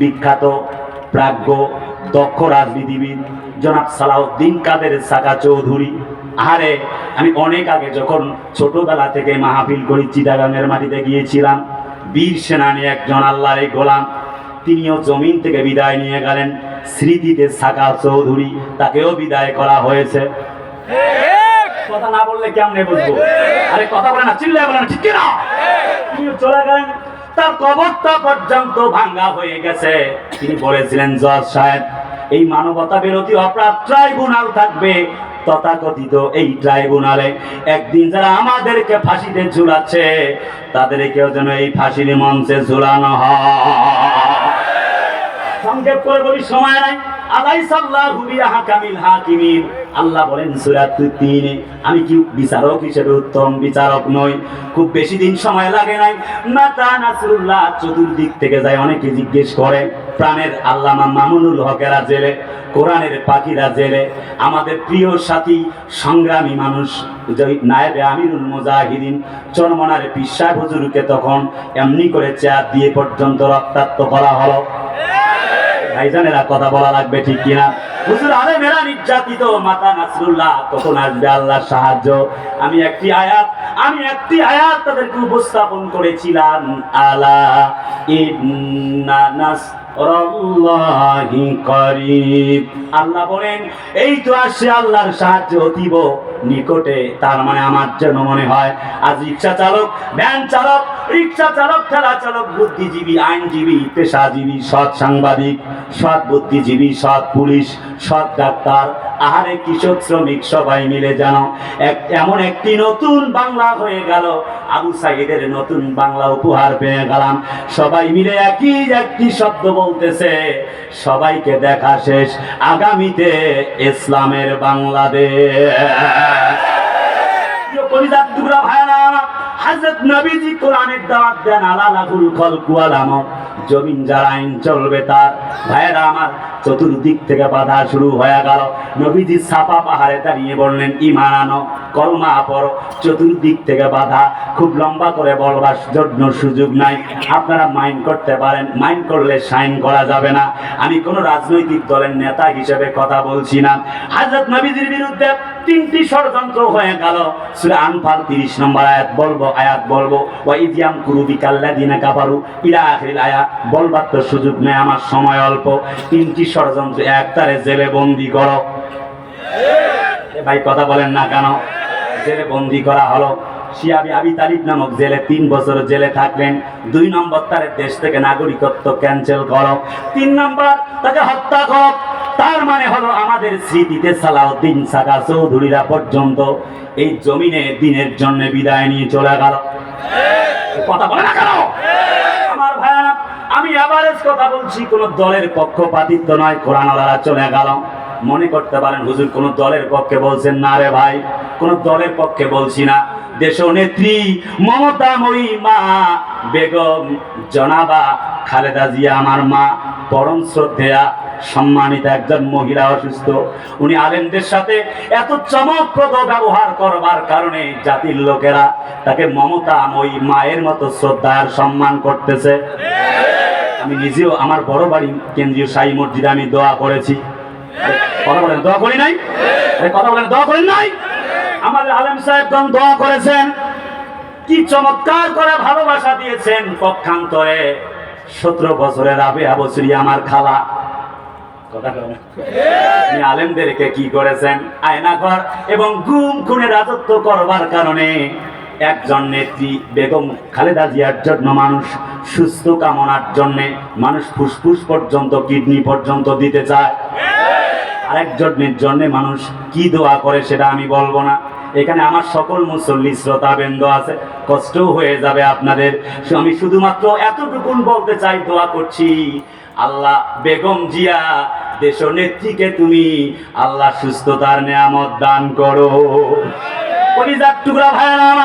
বিখ্যাত, প্রাজ্ঞ, দক্ষ রাজনীতিবিদ জনাব সালাউদ্দিন কাদের সাকা চৌধুরী। আরে আমি অনেক আগে যখন ছোটবেলা থেকে মাহফিল করি, চিটাগাংয়ের মাটিতে গিয়েছিলাম, বীর সেনানী একজন আল্লাহর গোলাম, তিনিও জমিন থেকে বিদায় নিয়ে গেলেন, স্মৃতিতে সাকা চৌধুরী, তাকেও বিদায় করা হয়েছে। কথা না বললে কেমনে বুঝব? আরে কথা বলে না, চিল্লায় বলে না, ঠিক না চলে গেলেন তার কবরটা পর্যন্ত ভাঙ্গা হয়ে গেছে। তিনি বলেছিলেন, জজ সাহেব, এই মানবতা বিরোধী অপরাধ ট্রাইব্যুনাল থাকবে। তথাকথিত এই ট্রাইব্যুনালে একদিন যারা আমাদেরকে ফাঁসিতে ঝুলাচ্ছে তাদেরকেও যেন এই ফাঁসির মঞ্চে ঝুলানো হয়। সংক্ষেপ করে বলি, সময় নাই। আলাই সাল্লাহু বিহাকামিল হাকিমিন। আল্লাহ বলেন সূরা তিনে আমি কি বিচারক হিসেবে উত্তম বিচারক নই। খুব বেশি দিন সময় লাগে নাই। মাতা নাসরুল্লাহ চতুর্দিক থেকে যায় অনেকে জিজ্ঞেস করে, প্রাণের আল্লামা মামুনুল হকেরা জেলে, কোরআনের পাখিরা জেলে। আমাদের প্রিয় সাথী, সংগ্রামী মানুষ নায়েবে আমিরুল মুজাহিদিন, চরমনারে পিসাব হুজুরকে তখন এমনি করে চেয়ার দিয়ে পর্যন্ত রক্তাক্ত করা হলো। ভাইজানেরা কথা বলা লাগবে ঠিক কিনা? হুজুর আরে মেরা নির্যাতিত মাতা নাসরুল্লাহ, কখন আসবে আল্লাহর সাহায্য? আমি একটি আয়াত, আমি একটি আয়াত তাদেরকে উপস্থাপন করেছিলাম। আলা ইন্না করিব। আল্লাহ বলেন, এই তো আসছে আল্লাহর সাহায্য অতীব নিকটে, তার মানে আমার যেন মনে হয়, আজ রিক্সা চালক, ভ্যান চালক রিক্সা চালক ঠেলা চালক, বুদ্ধিজীবী, আইনজীবী, পেশাজীবী, সৎ সাংবাদিক, সৎ বুদ্ধিজীবী, সৎ পুলিশ, সৎ ডাক্তার, আহারে কৃষক, শ্রমিক, সবাই মিলে যেন এক, এমন একটি নতুন বাংলা হয়ে গেল। আবু সাইদের নতুন বাংলা উপহার পেয়ে গেলাম। সবাই মিলে একই একটি শব্দ বলতেছে। সবাইকে দেখা শেষ। আগামীতে ইসলামের বাংলাদেশ। প্রিয় কলিজার টুকরা হযরত নবীজি কোরআনের দাওয়াত দেন আলা লাহুল খলকু ওয়াল আমর। জমিন যার আইন চলবে তার। ভাইরা আমার চতুর্দিক থেকে বাধা শুরু হয়ে গেল। নবীজি ছাপা পাহাড়ে দাঁড়িয়ে বললেন, ইমান আনো, কলমা পড়ো। চতুর্দিক থেকে বাধা। খুব লম্বা করে বলবার জন্য সুযোগ নাই। আপনারা মাইন্ড করতে পারেন। মাইন্ড করলে সাইন করা যাবে না। আমি কোনো রাজনৈতিক দলের নেতা হিসেবে কথা বলছি না। হাজরত নবীজির বিরুদ্ধে তিনটি ষড়যন্ত্র হয়ে গেল। সূরা আনফাল 30 নম্বর আয়াত বলব আয়াত বলব ওয়া ইদিয়াম কুরুবি কাল্লাযিনা কাফারু ইরা আখিরিল আয়াত বলবার তো সুযোগ নেই, আমার সময় অল্প। তিনটি ষড়যন্ত্র একতারে জেলে বন্দি করো। ভাই কথা বলেন না কেন? জেলে বন্দি করা হলো। শিয়াবি আবি তালিব নামক জেলে তিন বছর জেলে থাকলেন। দুই নম্বর তার দেশ থেকে নাগরিকত্ব ক্যান্সেল করো। তিন নম্বর তাকে হত্যা করো। তার মানে হলো আমাদের স্মৃতিতে সালাউদ্দিন সাকা চৌধুরীরা পর্যন্ত এই জমিনে দিনের জন্য বিদায় নিয়ে চলে গেল। কথা বলে না কেন? আমার ভাইয়ারা, আমি এভারেজ কথা বলছি, কোন দলের পক্ষপাতিত্ব নয় কোরআন আলাদা চলে গেল। মনে করতে পারেন হুজুর, কোন দলের পক্ষে বলছেন, না রে ভাই, কোন দলের পক্ষে বলছি না। দেশ নেত্রী মমতাময়ী মা, বেগম জনাবা খালেদা জিয়া আমার মা, পরম শ্রদ্ধেয়া সম্মানিত একজন মহিলা অসুস্থ। উনি আলেমদের সাথে এত চমকপ্রদ ব্যবহার করবার কারণে জাতির লোকেরা তাকে মমতাময়ী মায়ের মতো শ্রদ্ধার সম্মান করতেছে। আমি নিজেও আমার বড় বাড়ি কেন্দ্রীয় সাই মসজিদে আমি দোয়া করেছি। কথা বলেন, দোয়া করি নাই? কথা বলেন, দোয়া করেন নাই? আমাদের আলেম সাহেবগণ দোয়া করেছেন। কি চমৎকার করে ভালোবাসা দিয়েছেন। পক্ষান্তরে সতেরো বছরের আবে আবশ্রী আমার খালা। আলেমদেরকে কি করেছেন? আয়নাঘর এবং গুম খুনে রাজত্ব করবার কারণে একজন নেত্রী বেগম খালেদা জিয়ার জন্য মানুষ সুস্থ কামনার জন্যে মানুষ ফুসফুস পর্যন্ত, কিডনি পর্যন্ত দিতে চায়। আরেকজনের জন্য মানুষ কি দোয়া করে সেটা আমি বলব না। এখানে আমার সকল মুসল্লি শ্রোতা বৃন্দ আছে, কষ্টও হয়ে যাবে আপনাদের। আমি শুধুমাত্র এতটুকুন বলতে চাই, দোয়া করছি। আল্লাহ বেগম জিয়া দেশ থেকে তুমি আল্লাহ সুস্থতার নিয়ামত দান করো। টুকরা ভাইয়া